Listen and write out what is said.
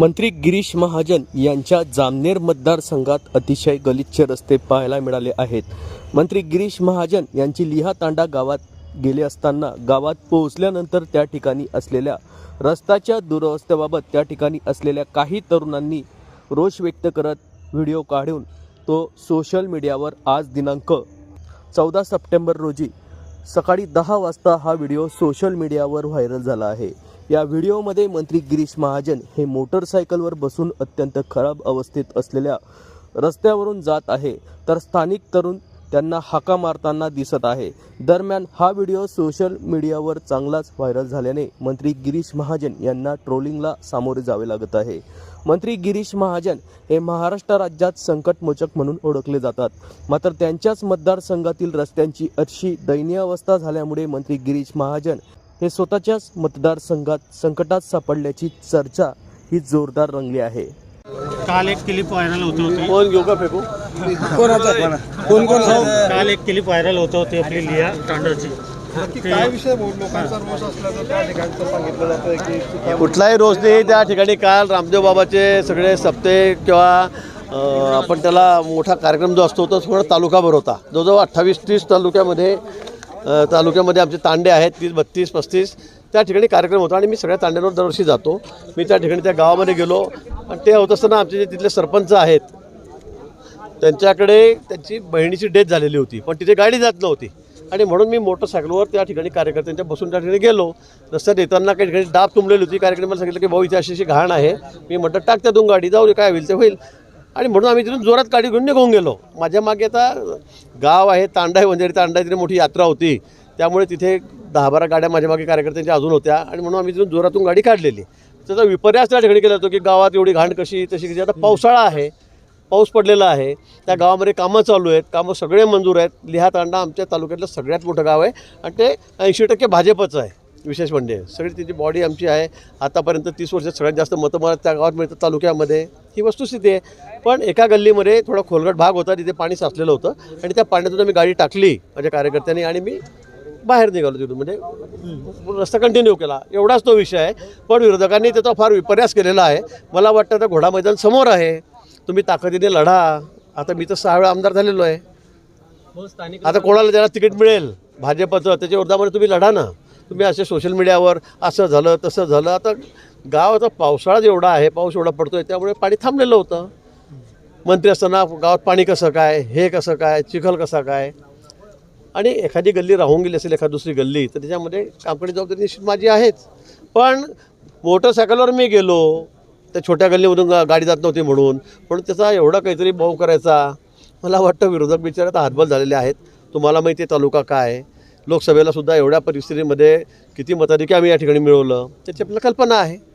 मंत्री गिरीश महाजन यांच्या जामनेर मतदारसंघात अतिशय गलिच्छ रस्ते पाहायला मिळाले आहेत. मंत्री गिरीश महाजन यांची लिहा तांडा गावात गेले असताना गावात पोहोचल्यानंतर त्या ठिकाणी असलेल्या रस्त्याच्या दुरवस्थेबाबत त्या ठिकाणी असलेल्या काही तरुणांनी रोष व्यक्त करत व्हिडिओ काढून तो सोशल मीडियावर आज दिनांक चौदा सप्टेंबर रोजी सकाळी दहा वाजता हा व्हिडिओ सोशल मीडियावर व्हायरल झाला आहे. या व्हिडिओमध्ये मंत्री गिरीश महाजन हे मोटरसायकलवर बसून अत्यंत खराब अवस्थेत असलेल्या रस्त्यावरून जात आहे. तर स्थानिक तरुण त्यांना हाका मारताना दिसत आहे. दरम्यान हा व्हिडिओ सोशल मीडियावर चांगलाच व्हायरल झाल्याने मंत्री गिरीश महाजन यांना ट्रोलिंगला सामोरे जावे लागत आहे. मंत्री गिरीश महाजन हे महाराष्ट्र राज्यात संकटमोचक म्हणून ओळखले जातात. मात्र त्यांच्याच मतदारसंघातील रस्त्यांची अशी दयनीय अवस्था झाल्यामुळे मंत्री गिरीश महाजन हे स्वतःच्याच मतदारसंघात संकटात सापडल्याची चर्चा ही जोरदार रंगली आहे. काल एक क्लिप व्हायरल होत होती. कोण घेऊ का फेकू? कोणाचा? कोण कोण काल एक क्लिप व्हायरल होत होती आपली लिया तांडवची काय विषय बोल लोकांचा रोष असल्याचं त्या ठिकाणचं सांगितलं जातं की चुका कुठलाही रोज नाही. त्या ठिकाणी काल रामदेव बाबाचे सगळे सप्ते किंवा आपण त्याला मोठा कार्यक्रम जो असतो तो थोडा तालुकाभर होता. जवळजवळ अठ्ठावीस तीस तालुक्यामध्ये तालुक्यामध्ये आमचे तांडे आहेत तीस बत्तीस पस्तीस. त्या ठिकाणी कार्यक्रम होता आणि मी सगळ्या तांड्यांवर दरवर्षी जातो. मी त्या ठिकाणी त्या गावामध्ये गेलो. आणि ते होत असताना आमचे जे तिथले सरपंच आहेत त्यांच्याकडे त्यांची बहिणीची डेथ झालेली होती. पण तिथे गाडी जात नव्हती. आणि म्हणून मी मोटरसायकलवर त्या ठिकाणी कार्यकर्त्यांच्या बसून त्या ठिकाणी गेलो. रस्त्यात येताना काही ठिकाणी डाब तुंबलेली होती. कार्यक्रमाला सांगितलं की भाऊ इथे अशी अशी घाण आहे. मी म्हटलं टाक दोन गाडी जाऊ दे काय होईल ते होईल. आणि म्हणून आम्ही तिथून जोरात गाडी घेऊन निघून गेलो. माझ्या मागे आता गाव आहे तांडा आहे वंजारी तांडा तिथे मोठी यात्रा होती. त्यामुळे तिथे दहा बारा गाड्या माझ्या मागे कार्यकर्त्यांच्या अजून होत्या. आणि म्हणून आम्ही तिथून जोरातून गाडी काढलेली. त्याचा विपर्यास त्या ठिकाणी केला जातो की गावात एवढी घाण कशी तशी कशी आता पावसाळा आहे पाऊस पडलेला आहे. त्या गावामध्ये कामं चालू आहेत. कामं सगळे मंजूर आहेत. लिहा तांडा आमच्या तालुक्यातलं सगळ्यात मोठं गाव आहे. आणि ते ऐंशी टक्के भाजपचं आहे. विशेष म्हणजे. सगळी तिची बॉडी आमची आहे. आतापर्यंत तीस वर्षात सगळ्यात जास्त मतं मला त्या गावात मिळतं तालुक्यामध्ये. ही वस्तुस्थिती आहे. पण एका गल्लीमध्ये थोडा खोलगट भाग होता. तिथे पाणी साचलेलं होतं. आणि त्या पाण्यातून आम्ही गाडी टाकली माझ्या कार्यकर्त्यांनी आणि मी बाहेर निघालो तिथून. म्हणजे रस्ता कंटिन्यू केला. एवढाच तो विषय आहे. पण विरोधकांनी त्याचा फार विपर्यास केलेला आहे. मला वाटतं आता घोडा मैदान समोर आहे. तुम्ही ताकदीने लढा. आता मी तर सहा वेळा आमदार झालेलो आहे. आता कोणाला ज्याला तिकीट मिळेल? भाजपचं. त्याच्या विरोधामध्ये तुम्ही लढा ना. तुम्ही असे सोशल मीडियावर असं झालं तसं झालं. आता गाव आता पावसाळा जेवढा आहे पाऊस एवढा पडतोय त्यामुळे पाणी थांबलेलं होतं. मंत्री असताना गावात पाणी कसं काय हे कसं काय चिखल कसा काय? आणि एखादी गल्ली राहून गेली असेल एखादी दुसरी गल्ली तर त्याच्यामध्ये कामकडे जबाबदारी निश्चित माझी आहेच. पण मोटरसायकलवर मी गेलो त्या छोट्या गल्लीमधून गाडी जात नव्हती म्हणून. पण त्याचा एवढा काहीतरी भाव करायचा मला वाटतं विरोधक बिचारे आता हातबल झालेले आहेत. तुम्हाला माहिती आहे तालुका काय? आहे. लोकसभेला सुद्धा एवढ्या परिस्थितीमध्ये किती मताधिक्य आम्ही या ठिकाणी मिळवलं? त्याची आपल्याला कल्पना आहे.